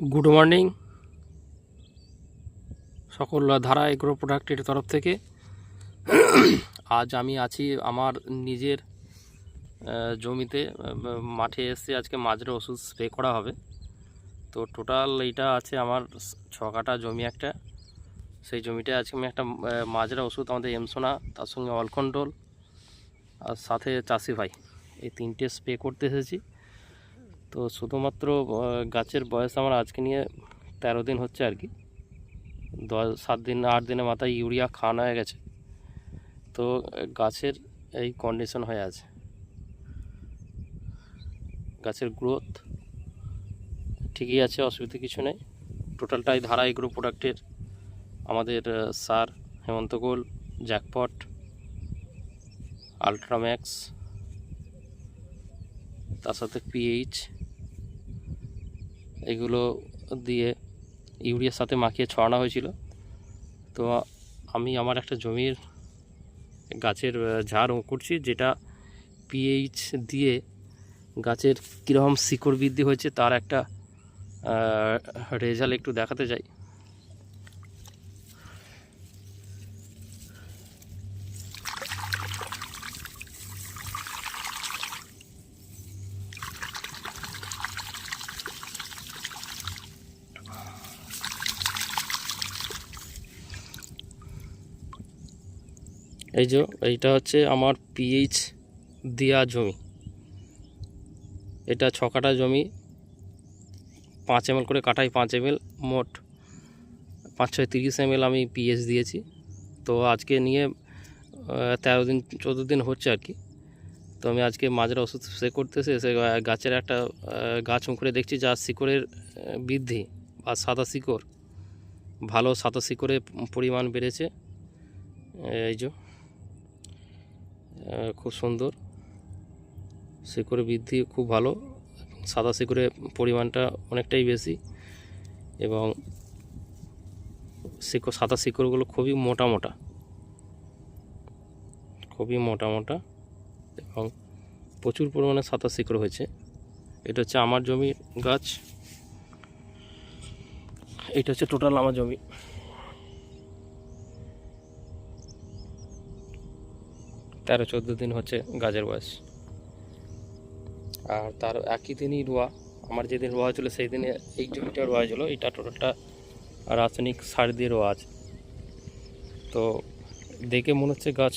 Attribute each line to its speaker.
Speaker 1: Good morning. সকল ধারা agro প্রোডাক্টের তরফ থেকে। আজ আমি আছি আমার নিজের জমিতে মাঠে এসে আজকে মাজরা ওষুধ স্প্রে করা হবে। তো টোটাল এইটা আছে আমার ছ কাটা জমি একটা। সেই জমিটায় আজকে আমি একটা মাজরা ওষুধ আমাদের এমসোনা, তার সঙ্গে অল কন্ট্রোল আর সাথে চাষি ভাই। এই তিনটে স্প্রে করতে এসেছি। তো শুধুমাত্র গাছের বয়স আমার আজকে নিয়ে তেরো দিন হচ্ছে আর কি। দশ, সাত দিন, আট দিনের মাথায় ইউরিয়া খাওয়ানো হয়ে গেছে। তো গাছের এই কন্ডিশন হয়ে আছে। গাছের গ্রোথ ঠিকই আছে, অসুবিধা কিছু নেই। টোটালটাই ধারা এগ্রো প্রোডাক্টের আমাদের সার হেমন্তকোল জ্যাকপট আলট্রাম্যাক্স তার সাথে পিএইচ এগুলো দিয়ে ইউরিয়ার সাথে মাখিয়ে ছড়ানো হয়েছিল। তো আমি আমার একটা জমির গাছের ঝাড় করছি, যেটা পিএইচ দিয়ে গাছের কীরকম শিকড় বৃদ্ধি হয়েছে তার একটা রেজাল্ট একটু দেখাতে চাই। এই যে, এইটা হচ্ছে আমার পিএইচ দেওয়া জমি। এটা ছ কাটা জমি, পাঁচ এমএল করে কাটাই, পাঁচ এমএল মোট পাঁচ ছয় তিরিশ এমএল আমি পিএইচ দিয়েছি। তো আজকে নিয়ে তেরো দিন, চোদ্দ দিন হচ্ছে আর কি। তো আমি আজকে মাজরা ওষুধ স্প্রে করতেছে গা- গাছের একটা গাছ উঁকড়ে দেখছি যা শিকড়ের বৃদ্ধি বা সাদা শিকড়। ভালো সাদা শিকড়ের পরিমাণ বেড়েছে। এই যে। খুব সুন্দর। শিকড়ের বৃদ্ধি খুব ভালো সাদা শিকড়ের পরিমাণটা অনেকটাই বেশি এবং শিকড়, সাদা শিকড়গুলো খুবই মোটা মোটা। খুবই মোটা মোটা এবং প্রচুর পরিমাণে সাদা শিকড় হয়েছে। এটা হচ্ছে আমার জমির গাছ। এটা হচ্ছে টোটাল আমার জমি। তেরো, চোদ্দ দিন হচ্ছে গাজের বয়স। আর তার একই দিনই রোয়া। আমার যেদিন রোয়া হয়েছিলো, সেই দিনে এই জমিটা রোয়া হয়েছিল। এটা টোটালটা রাসায়নিক সার দিয়ে রোয়া আছে। তো দেখে মনে হচ্ছে গাছ